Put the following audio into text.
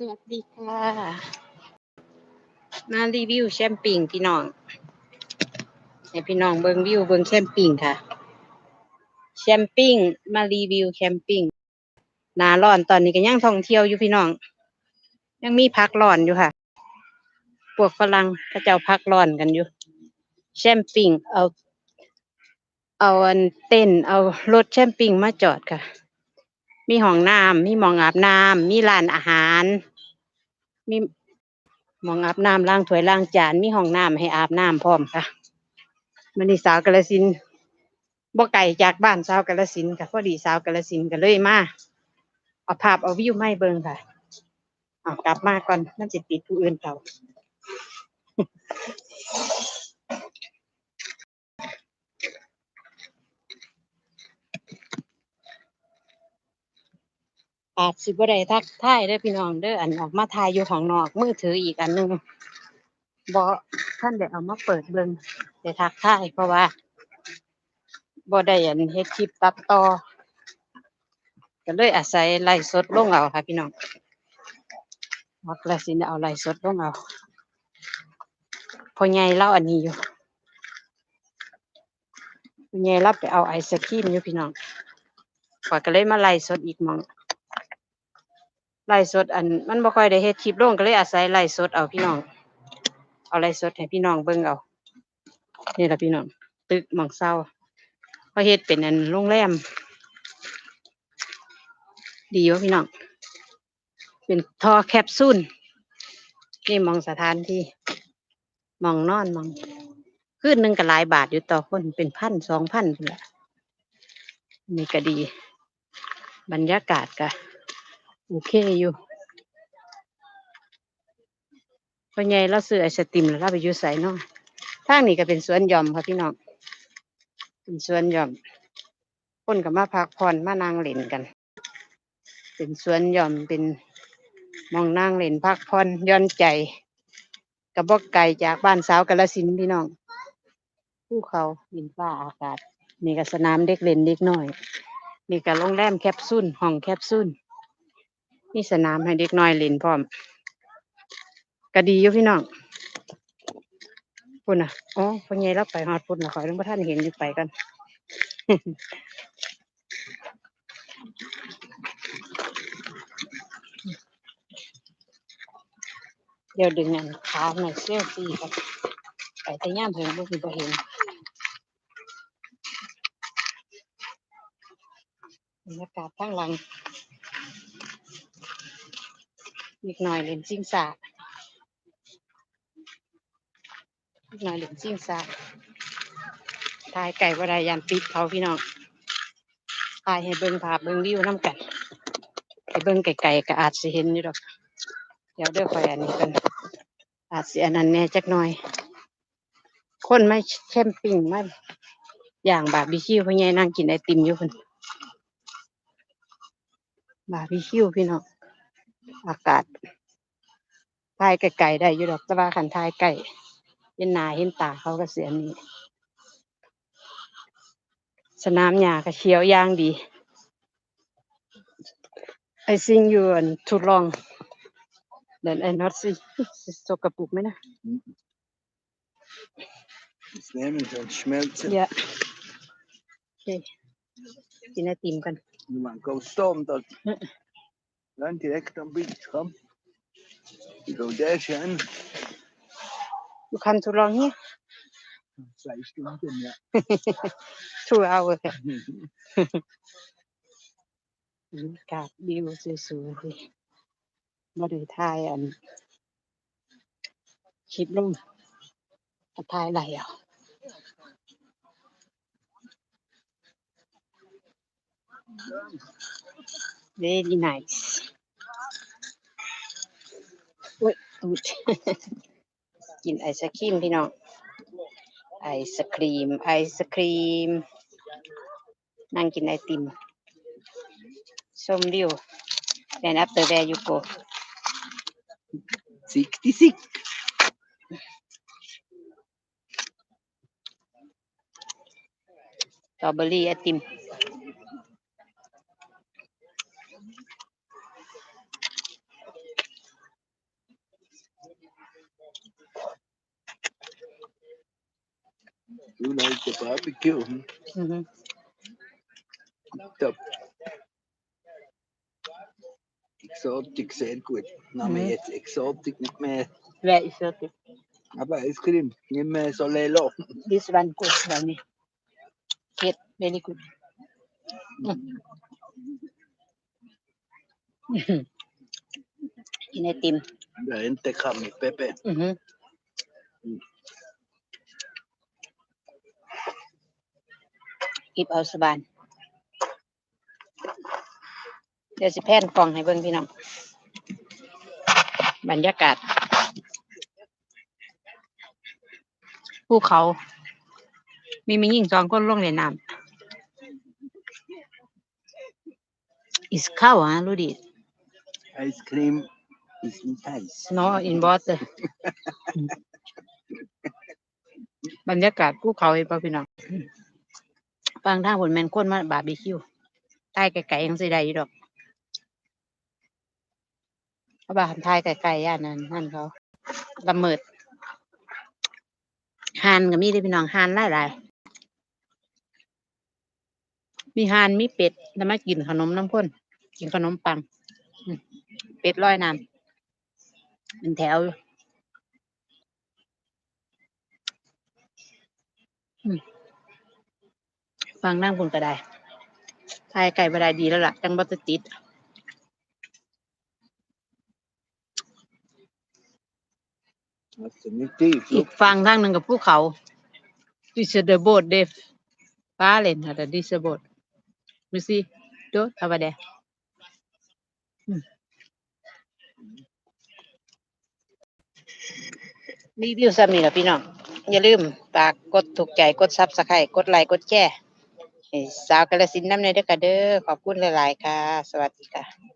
สวัสดีค่ะ มารีวิวแชมปิงพี่น้องให้พี่น้องเบิงวิวเบิงแคมปิงค่ะ แชมปิงมารีวิวแคมปิงหนาร้อนตอนนี้ก็ยังท่องเที่ยวอยู่พี่น้อง ยังมีพักร้อนอยู่ค่ะพวกฝรั่งเขาเจ้าพักร้อนกันอยู่ แชมปิงเอา เอาอันเต้นเอารถแชมปิงมาจอดค่ะ มีห้องน้ำมีหมองอาบน้ำมีร้านอาหาร มีหมองอาบน้ำล้างถ้วยล้างจานมีห้องน้ำให้อาบน้ำพร้อมค่ะมันนี่สาวกาลสินบ่ไกลจากบ้านสาวกาลสินค่ะพอดีสาวกาลสินธุ์ก็เลยมาเอาภาพเอาวิวไม่เบิ่งค่ะเอากลับมาก่อนนั่นสิติดผู้อื่นเขา อาจสิบ่ได้ทักทายเด้อพี่น้องเด้ออันออกมาถ่ายอยู่ของนอกมือถืออีกอันหนึงบ่ท่านได้เอามาเปิดเบิ่งได้ทักทายเพราะว่าบ่ได้อันเฮ็ดคลิปตัดต่อก็เลยอาศัยไลฟ์สดลงเอาค่ะ พี่น้องวักแล้วสิได้เอาไลฟ์สดลงเอาพอใหญ่เล่าอันนี้อยู่พอใหญ่รับไปเอาไอศครีมอยู่พี่น้องข้อยก็เลยมาไลฟ์สดอีกหมอง ไล่สดอันมันบ่ค่อยได้เฮ็ดคลิปลงก็เลยอาศัยไล่สดเอาพี่น้อง เอาไล่สดให้พี่น้องเบิ่งเอา นี่ละพี่น้อง ตึกหมองเศร้าเขาะเฮ็ดเป็นอันโรงแรม ดีวะพี่น้อง เป็นท่อแคปซูล นี่มองสถานที่มองนอนมองคืนหนึ่งก็หลายบาทอยู่ต่อคนเป็นพันสองพันพุ่นละนี่ก็ดี บรรยากาศก็ โอเคอยู่พ่อใหญ่เราซื้อไอศติมแล้วเราไปอยู่ใส่นาะทางนี้ก็เป็นสวนหย่อมค่ะพี่น้อง เป็นสวนหย่อม คนก็มาพักผ่อนมานั่งเล่นกัน เป็นสวนหย่อมเป็นมองนั่งเล่นพักผ่อนย่อนใจกระบอกไก่จากบ้านสาวกาลสินพี่น้องภูเขาดินฟ้าอากาศนี่ก็สนามเด็กเล่นเด็กน้อย นี่ก็โรงแรมแคปซูลห้องแคปซูล มีสนามให้เด็กน้อยเล่นพร้อมก็ดีอยู่พี่น้องพุ่นอะอ๋อพ่อใหญ่รับไปฮอดพุ่นละขอยต้องพระท่านเห็นอยู่ไปกันเดี๋ยวดึงอันขาหน่อยเซลฟี่ครับไปแต่ย่ามเพิ่งบ่มีบ่เห็นบรรยากาศข้างหลัง นิดหน่อยเล่นซิ่งซานิดหน่อยเล่นซิ่งซาถ่ายไก่วรายยานปิดเขาพี่น้องถ่ายให้เบิ่งภาพเบิ่งวิวน้ำกันให้เบิ่งไก่ๆก็อาจสิเห็นอยู่ดอก เดี๋ยวเด้อคอยอันนี้กันอาจสิอันนั้นแน่จักหน่อย คนไม่แคมปิ้งมาอย่างบาร์บีคิวพ่อใหญ่นั่งกินไอติมอยู่คนบาร์บีคิวพี่น้อง อากาศทายไกลๆได้อยู่ดอกแต่ว่าขันทายไก่เห็นหนาเห็นตาเขาก็เสียนี้ สนามหญ้าก็เขียวอย่างดีไอซิงยูนทุดลองเดินไอ not see สกปรกไหมนะ Das nehmen sie und schmelzen. เยอะโอเคกินไอติมกัน Du man go storm dort. Ja. Dann direkt am Beach, komm. You go there, schön. อยู่คันทุดลองเนี่ย Zwei Stunden, ja. two hour ค่ะบรรยากาศวิวสวยๆเลยมาดูทายอันคลิปลงมาทายไหลอะ very nice อุ้ยตูดกินไอศครีมพี่น้อง ไอศครีม ไอศครีม นั่งกินไอติมชมวิว and after there you go Sick, die Sick. สตรอเบอรี่ไอติม You like the barbecue? อือฮึ Top. Exotic, sehr gut. Nehmen Mhm. jetzt Exotic nicht mehr. Where is it Aber Ice Cream, nicht mehr so lelo. this one good แบบนี้ Yes very good อืมอื้อหือกินไอติม Der Ente mit Pepe. อื อฮึกิบเอาสบาน เดี๋ยวสิแพนกล่องให้เบิ่งพี่น้อง บรรยากาศ ภูเขา มีมีหญิงสองคนลงเล่นน้ำ is เข้าฮะรู้ดิ Ice Cream ist nicht heiß. no in water บรรยากาศภูเขาเห็นป่ะพี่น้อง ฟังทางผลแมนคนมาบาร์บีคิวใต้ไก่ๆยังสิได้อยู่ดอกเพราะว่าทำทายไก่ๆย่านนั้นนั่นเขาละเมิดฮานก็มีได้พี่น้องฮานหลายๆมีฮานมีเป็ดแล้วมากินขนมน้ำข้นกินขนมปัง เป็ดร้อยน้ำเป็นแถวอยู่อืม ฟังนั่งบนก็ได้ทายไก่บ่ได้ดีแล้วล่ะ จังบัตติด Hast du nicht tief? อีกฝั่งทางหนึ่งกับภูเขา This is the boat Dave ฟ้าเล่นค่ะแต่ this is the boat you see do over there อืมรีวิวซ้ำนี่แหละพี่น้อง อย่าลืมฝากกดถูกใจ กดซับสไครต์กดไลค์ กดแชร์ให้ สาวกาลสินน้ำในเด้อค่ะเด้อขอบคุณหลาย ๆ ค่ะ สวัสดีค่ะ